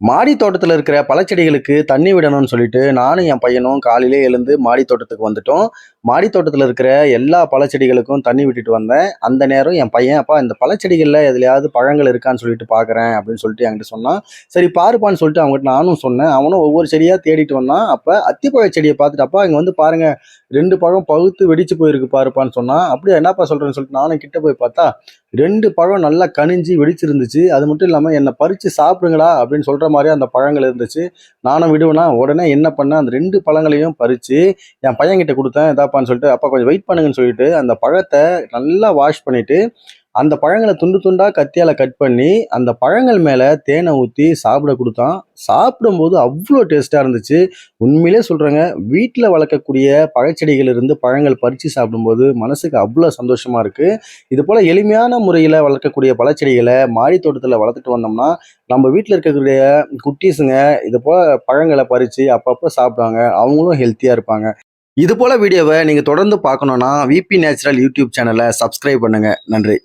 மாடி தோட்டத்தில் இருக்கிற பழச்செடிகளுக்கு தண்ணி விடணும்னு சொல்லிட்டு நானும் என் பையனும் காலையிலே எழுந்து மாடி தோட்டத்துக்கு வந்துட்டோம். மாடி தோட்டத்தில் இருக்கிற எல்லா பழச்செடிகளுக்கும் தண்ணி விட்டுட்டு வந்தேன். அந்த நேரம் என் பையன் அப்பா இந்த பழச்செடிகளில் எதுலையாவது பழங்கள் இருக்கான்னு சொல்லிட்டு பார்க்குறேன் அப்படின்னு சொல்லிட்டு என்கிட்ட சொன்னான். சரி பாருப்பான்னு சொல்லிட்டு அவங்ககிட்ட நானும் சொன்னேன். அவனும் ஒவ்வொரு செடியாக தேடிட்டு வந்தான். அப்போ அத்திப்பழ செடியை பார்த்துட்டு அப்பா இங்கே வந்து பாருங்க ரெண்டு பழம் பழுத்து வெடிச்சு போயிருக்கு பாருப்பான்னு சொன்னான். அப்படியே என்னப்பா சொல்கிறேன்னு சொல்லிட்டு நானும் கிட்ட போய் பார்த்தா ரெண்டு பழம் நல்லா கனிஞ்சு வெடிச்சிருந்துச்சு. அது மட்டும் இல்லாமல் என்னை பறித்து சாப்பிடுங்களா அப்படின்னு சொல்கிற மாதிரி அந்த பழங்கள் இருந்துச்சு. நானும் விடுவேனா உடனே என்ன பண்ணேன் அந்த ரெண்டு பழங்களையும் பறித்து என் பையன்கிட்ட கொடுத்தேன். இதாப்பான்னு சொல்லிட்டு அப்போ கொஞ்சம் வெயிட் பண்ணுங்கன்னு சொல்லிட்டு அந்த பழத்தை நல்லா வாஷ் பண்ணிவிட்டு அந்த பழங்களை துண்டு துண்டாக கத்தியால் கட் பண்ணி அந்த பழங்கள் மேலே தேனை ஊற்றி சாப்பிட கொடுத்தான். சாப்பிடும்போது அவ்வளோ டேஸ்ட்டாக இருந்துச்சு. உண்மையிலே சொல்கிறேங்க வீட்டில் வளர்க்கக்கூடிய பழச்செடிகள் இருந்து பழங்கள் பறித்து சாப்பிடும்போது மனசுக்கு அவ்வளோ சந்தோஷமாக இருக்குது இது போல் எளிமையான முறையில் வளர்க்கக்கூடிய பழச்செடிகளை மாடி தோட்டத்தில் வளர்த்துட்டு வந்தோம்னா நம்ம வீட்டில் இருக்கக்கூடிய குட்டீஸுங்க இது போல் பழங்களை பறித்து அப்பப்போ சாப்பிடுவாங்க. அவங்களும் ஹெல்த்தியாக இருப்பாங்க. இது போல் வீடியோவை நீங்கள் தொடர்ந்து பார்க்கணுன்னா விபி நேச்சுரல் யூடியூப் சேனலை சப்ஸ்கிரைப் பண்ணுங்கள் நன்றி.